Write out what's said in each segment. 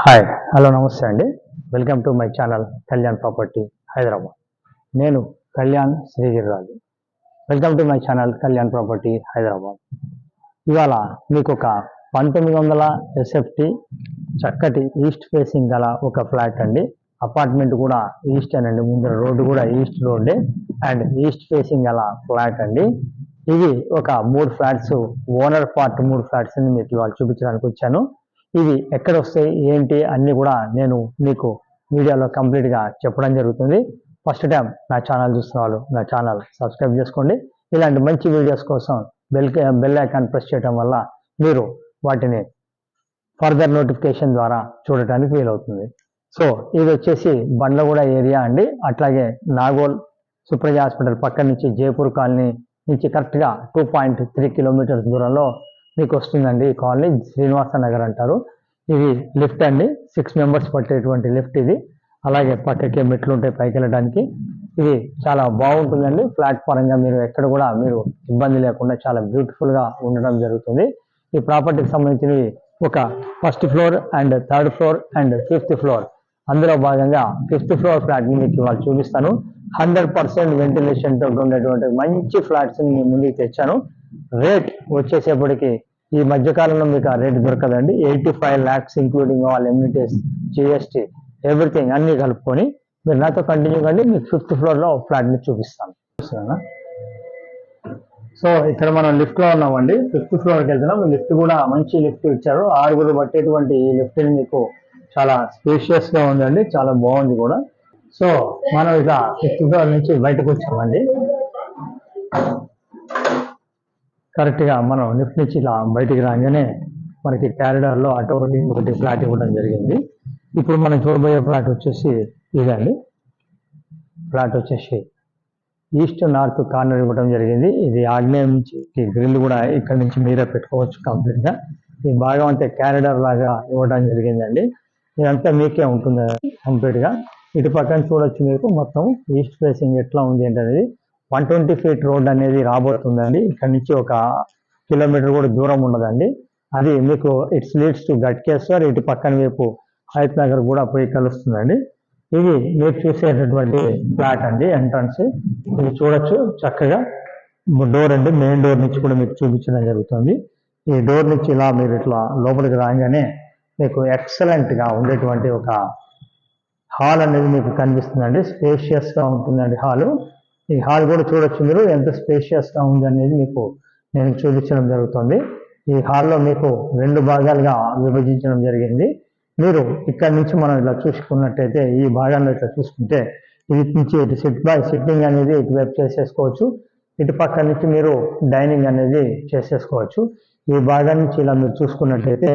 Hi hello నమస్తే అండి. Welcome to my channel Kalyan property Hyderabad నేను Kalyan Srigiriraju welcome to my channel Kalyan property Hyderabad ఇవాళ మీకు ఒక పంతొమ్మిది వందల ఎస్ఎఫ్టి చక్కటి ఈస్ట్ ఫేసింగ్ గల ఒక ఫ్లాట్ అండి. అపార్ట్మెంట్ కూడా ఈస్ట్ అండి ముందర రోడ్డు కూడా ఈస్ట్ రోడ్డే అండ్ ఈస్ట్ ఫేసింగ్ గల ఫ్లాట్ అండి. ఇది ఒక మూడు ఫ్లాట్స్ ఓనర్ పార్ట్ మూడు ఫ్లాట్స్ మీకు ఇవాళ చూపించడానికి వచ్చాను. ఇవి ఎక్కడ వస్తాయి ఏంటి అన్నీ కూడా నేను మీకు వీడియోలో కంప్లీట్గా చెప్పడం జరుగుతుంది. ఫస్ట్ టైం నా ఛానల్ చూస్తున్న వాళ్ళు నా ఛానల్ సబ్స్క్రైబ్ చేసుకోండి. ఇలాంటి మంచి వీడియోస్ కోసం బెల్ బెల్ ఐకాన్ ప్రెస్ చేయడం వల్ల మీరు వాటిని ఫర్దర్ నోటిఫికేషన్ ద్వారా చూడటానికి వీలవుతుంది. సో ఇది వచ్చేసి బండ్లగూడ ఏరియా అండి. అట్లాగే నాగోల్ సుప్రజ హాస్పిటల్ పక్క నుంచి జైపూర్ కాలనీ నుంచి కరెక్ట్గా టూ పాయింట్ త్రీ కిలోమీటర్స్ దూరంలో మీకు వస్తుందండి ఈ కాలనీ. శ్రీనివాస నగర్ అంటారు. ఇది లిఫ్ట్ అండి. సిక్స్ మెంబర్స్ పట్టేటువంటి లిఫ్ట్ ఇది. అలాగే పక్కకి మెట్లు ఉంటాయి పైకి వెళ్ళడానికి ఇది చాలా బాగుంటుందండి. ప్లాట్ఫారంగా మీరు ఎక్కడ కూడా మీరు ఇబ్బంది లేకుండా చాలా బ్యూటిఫుల్గా ఉండడం జరుగుతుంది. ఈ ప్రాపర్టీకి సంబంధించినవి ఒక first floor and third floor and fifth floor అందులో భాగంగా ఫిఫ్త్ ఫ్లోర్ ఫ్లాట్ని మీకు ఇవాళ చూపిస్తాను. హండ్రెడ్ పర్సెంట్ వెంటిలేషన్ ఉండేటువంటి మంచి ఫ్లాట్స్ని మీ ముందుకు తెచ్చాను. రేట్ వచ్చేసేపటికి ఈ మధ్య కాలంలో మీకు ఆ రేట్ దొరకదండి. Eighty five lakhs including all amenities GST everything అన్ని కలుపుకొని మీరు నాతో కంటిన్యూ కండి మీకు ఫిఫ్త్ ఫ్లోర్లో ఫ్లాట్ని చూపిస్తాను. చూస్తున్నానా సో ఇక్కడ మనం లిఫ్ట్లో ఉన్నామండి. ఫిఫ్త్ ఫ్లోర్కి వెళ్తున్నాం. లిఫ్ట్ కూడా మంచి లిఫ్ట్ ఇచ్చారు. ఆరుగురు పట్టేటువంటి ఈ లిఫ్ట్ని మీకు చాలా స్పేషియస్గా ఉందండి. చాలా బాగుంది కూడా. సో మనం ఇక ఫిఫ్త్ ఫ్లోర్ నుంచి బయటకు వచ్చామండి. కరెక్ట్గా మనం లిఫ్ట్ నుంచి ఇలా బయటికి రాగానే మనకి క్యారిడార్లో లో ఒకటి ఫ్లాట్ ఇవ్వడం జరిగింది. ఇప్పుడు మనం చూడబోయే ఫ్లాట్ వచ్చేసి ఇదండి. ఫ్లాట్ వచ్చేసి ఈస్ట్ నార్త్ కార్నర్ ఇవ్వడం జరిగింది. ఇది ఆగ్నేయం నుంచి గ్రిల్ కూడా ఇక్కడ నుంచి మీరే పెట్టుకోవచ్చు కంప్లీట్గా. ఈ భాగం అంతే క్యారిడార్ లాగా ఇవ్వడం జరిగిందండి. ఇదంతా మీకే ఉంటుంది కంప్లీట్గా. ఇటు పక్కన చూడొచ్చు మీకు మొత్తం ఈస్ట్ ఫేసింగ్ ఎట్లా ఉంది ఏంటనేది. వన్ ట్వంటీ ఫీట్ రోడ్ అనేది రాబోతుందండి. ఇక్కడ నుంచి ఒక కిలోమీటర్ కూడా దూరం ఉండదండి. అది మీకు ఇట్స్ లీడ్స్ టు గట్కేశ్వర్ ఇటు పక్కన వైపు హైత్ నగర్ కూడా పోయి కలుస్తుందండి. ఇది మీరు చూసేటటువంటి ఫ్లాట్ అండి ఎంట్రన్స్. ఇది చూడొచ్చు చక్కగా. డోర్ అండి మెయిన్ డోర్ నుంచి కూడా మీకు చూపించడం జరుగుతుంది. ఈ డోర్ నుంచి ఇలా మీరు ఇట్లా లోపలికి రాగానే మీకు ఎక్సలెంట్గా ఉండేటువంటి ఒక హాల్ అనేది మీకు కనిపిస్తుందండి. స్పేషియస్గా ఉంటుందండి హాలు. ఈ హాల్ కూడా చూడొచ్చు మీరు ఎంత స్పేషియస్గా ఉంది అనేది మీకు నేను చూపించడం జరుగుతుంది. ఈ హాల్లో మీకు రెండు భాగాలుగా విభజించడం జరిగింది. మీరు ఇక్కడ నుంచి మనం ఇలా చూసుకున్నట్టయితే ఈ భాగాన్ని ఇట్లా చూసుకుంటే ఇది నుంచి ఇటు సిట్ బై సిట్టింగ్ అనేది ఇటువైపు చేసేసుకోవచ్చు. ఇటు పక్క నుంచి మీరు డైనింగ్ అనేది చేసేసుకోవచ్చు. ఈ భాగం నుంచి ఇలా మీరు చూసుకున్నట్టయితే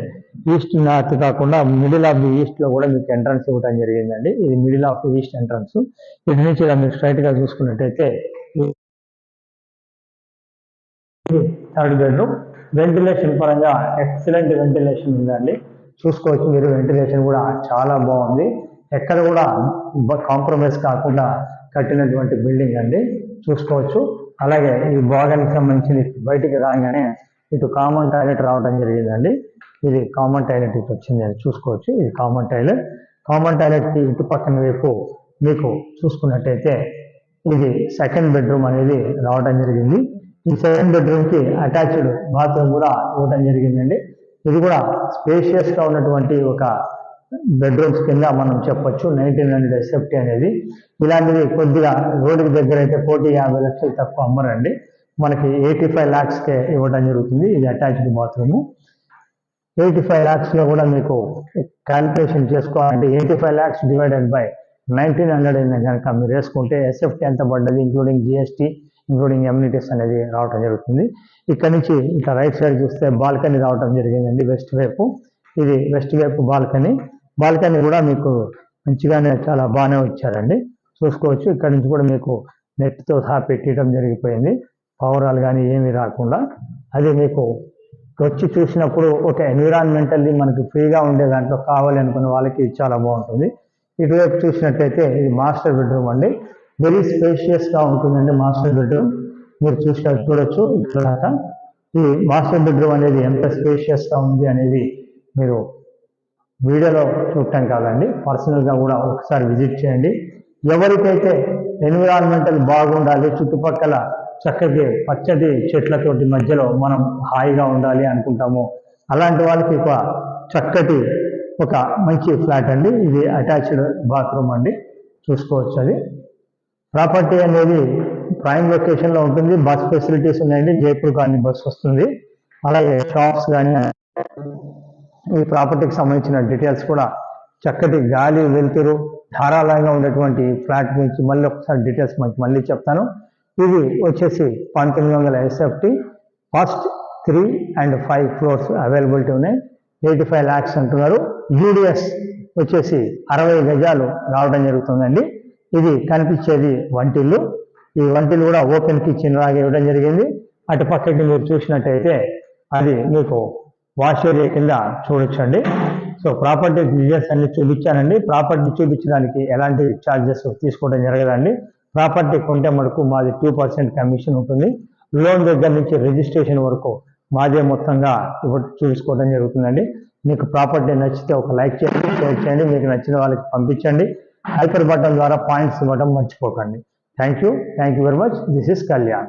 ఈస్ట్ నార్త్ కాకుండా మిడిల్ ఆఫ్ ది ఈస్ట్లో కూడా మీకు ఎంట్రన్స్ ఇవ్వడం జరిగిందండి. ఇది middle of the east entrance. ఇటు నుంచి ఇలా మీరు స్ట్రైట్గా చూసుకున్నట్టయితే థర్డ్ బెడ్రూమ్. వెంటిలేషన్ పరంగా ఎక్సలెంట్ వెంటిలేషన్ ఉందండి. చూసుకోవచ్చు మీరు వెంటిలేషన్ కూడా చాలా బాగుంది. ఎక్కడ కూడా కాంప్రమైజ్ కాకుండా కట్టినటువంటి బిల్డింగ్ అండి. చూసుకోవచ్చు. అలాగే ఈ భాగానికి సంబంధించి బయటికి రాగానే ఇటు కామన్ టాయిలెట్ రావడం జరిగిందండి. ఇది కామన్ టాయిలెట్ ఇటు వచ్చింది అని చూసుకోవచ్చు. ఇది కామన్ టాయిలెట్. కామన్ టాయిలెట్కి ఇటు పక్కన వైపు మీకు చూసుకున్నట్టయితే ఇది సెకండ్ బెడ్రూమ్ అనేది రావడం జరిగింది. ఈ సెకండ్ బెడ్రూమ్కి అటాచ్డ్ బాత్రూమ్ కూడా ఇవ్వడం జరిగిందండి. ఇది కూడా స్పేషియస్గా ఉన్నటువంటి ఒక బెడ్రూమ్స్ కింద మనం చెప్పొచ్చు. నైన్టీన్ హండ్రెడ్ సేఫ్టీ అనేది ఇలాంటివి కొద్దిగా రోడ్డుకి దగ్గర అయితే కోటి యాభై లక్షలు తక్కువ అమ్మరండి. మనకి ఎయిటీ ఫైవ్ ల్యాక్స్కే ఇవ్వడం జరుగుతుంది. ఇది అటాచ్డ్ బాత్రూమ్ ఎయిటీ ఫైవ్ ల్యాక్స్లో కూడా మీకు క్యాలిక్యులేషన్ చేసుకోవాలంటే eighty five lakhs divided by nineteen hundred అయినా కనుక మీరు వేసుకుంటే ఎస్ఎఫ్టీ ఎంత పడ్డది ఇంక్లూడింగ్ జిఎస్టీ ఇంక్లూడింగ్ ఎమ్యూనిటీస్ అనేది రావడం జరుగుతుంది. ఇక్కడ నుంచి ఇట్లా రైట్ సైడ్ చూస్తే బాల్కనీ రావడం జరిగిందండి వెస్ట్ వైపు. ఇది వెస్ట్ వైపు బాల్కనీ బాల్కనీ కూడా మీకు మంచిగానే చాలా బాగానే వచ్చారండి చూసుకోవచ్చు. ఇక్కడ నుంచి కూడా మీకు నెట్తో సహా పెట్టడం జరిగిపోయింది. పవరాలు కానీ ఏమీ రాకుండా. అది మీకు వచ్చి చూసినప్పుడు ఒక ఎన్విరాన్మెంటల్లీ మనకి ఫ్రీగా ఉండే దాంట్లో కావాలి వాళ్ళకి చాలా బాగుంటుంది. ఇటువైపు చూసినట్టయితే ఇది మాస్టర్ బెడ్రూమ్ అండి. వెరీ స్పేషియస్గా ఉంటుందండి మాస్టర్ బెడ్రూమ్. మీరు చూసిన చూడొచ్చు. ఇక్కడ ఈ మాస్టర్ బెడ్రూమ్ అనేది ఎంత స్పేషియస్గా ఉంది అనేది మీరు వీడియోలో చూడటం కాదండి. పర్సనల్గా కూడా ఒకసారి విజిట్ చేయండి. ఎవరికైతే ఎన్విరాన్మెంటల్ బాగుండాలి చుట్టుపక్కల చక్కటి పచ్చటి చెట్లతోటి మధ్యలో మనం హాయిగా ఉండాలి అనుకుంటామో అలాంటి వాళ్ళకి ఒక చక్కటి ఒక మంచి ఫ్లాట్ అండి. ఇది అటాచ్డ్ బాత్రూమ్ అండి. చూసుకోవచ్చు అది. ప్రాపర్టీ అనేది ప్రైమ్ లొకేషన్లో ఉంటుంది. బస్ ఫెసిలిటీస్ ఉన్నాయండి. జైపూర్ కానీ బస్ వస్తుంది. అలాగే షాప్స్ కానీ ఈ ప్రాపర్టీకి సంబంధించిన డీటెయిల్స్ కూడా చక్కటి గాలి వెలుతురు ధారాళంగా ఉండేటువంటి ఫ్లాట్ గురించి మళ్ళీ ఒకసారి డీటెయిల్స్ మనకి మళ్ళీ చెప్తాను. ఇది వచ్చేసి పంతొమ్మిది వందల SFT. First three and five floors availability ఉన్నాయి. ఎయిటీ ఫైవ్ ల్యాక్స్ అంటున్నారు. యూడిఎస్ వచ్చేసి అరవై గజాలు రావడం జరుగుతుందండి. ఇది కనిపించేది వంటిల్లు. ఈ వంటిల్లు కూడా ఓపెన్ కిచెన్ లాగా ఇవ్వడం జరిగింది. అటుపక్కకి మీరు చూసినట్టయితే అది మీకు వాష్ ఏరియా కింద చూడొచ్చండి. సో ప్రాపర్టీ డీటెయిల్స్ అన్ని చూపించానండి. ప్రాపర్టీ చూపించడానికి ఎలాంటి ఛార్జెస్ తీసుకోవడం జరగదండి. ప్రాపర్టీ కొంటే మటుకు మాది టూ పర్సెంట్ కమిషన్ ఉంటుంది. లోన్ దగ్గర నుంచి రిజిస్ట్రేషన్ వరకు మాదే మొత్తంగా చూసుకోవడం జరుగుతుందండి. మీకు ప్రాపర్టీ నచ్చితే ఒక లైక్ చేయండి షేర్ చేయండి. మీకు నచ్చిన వాళ్ళకి పంపించండి. హైపర్ బటన్ ద్వారా పాయింట్స్ ఇవ్వడం మర్చిపోకండి. Thank you thank you very much this is Kalyan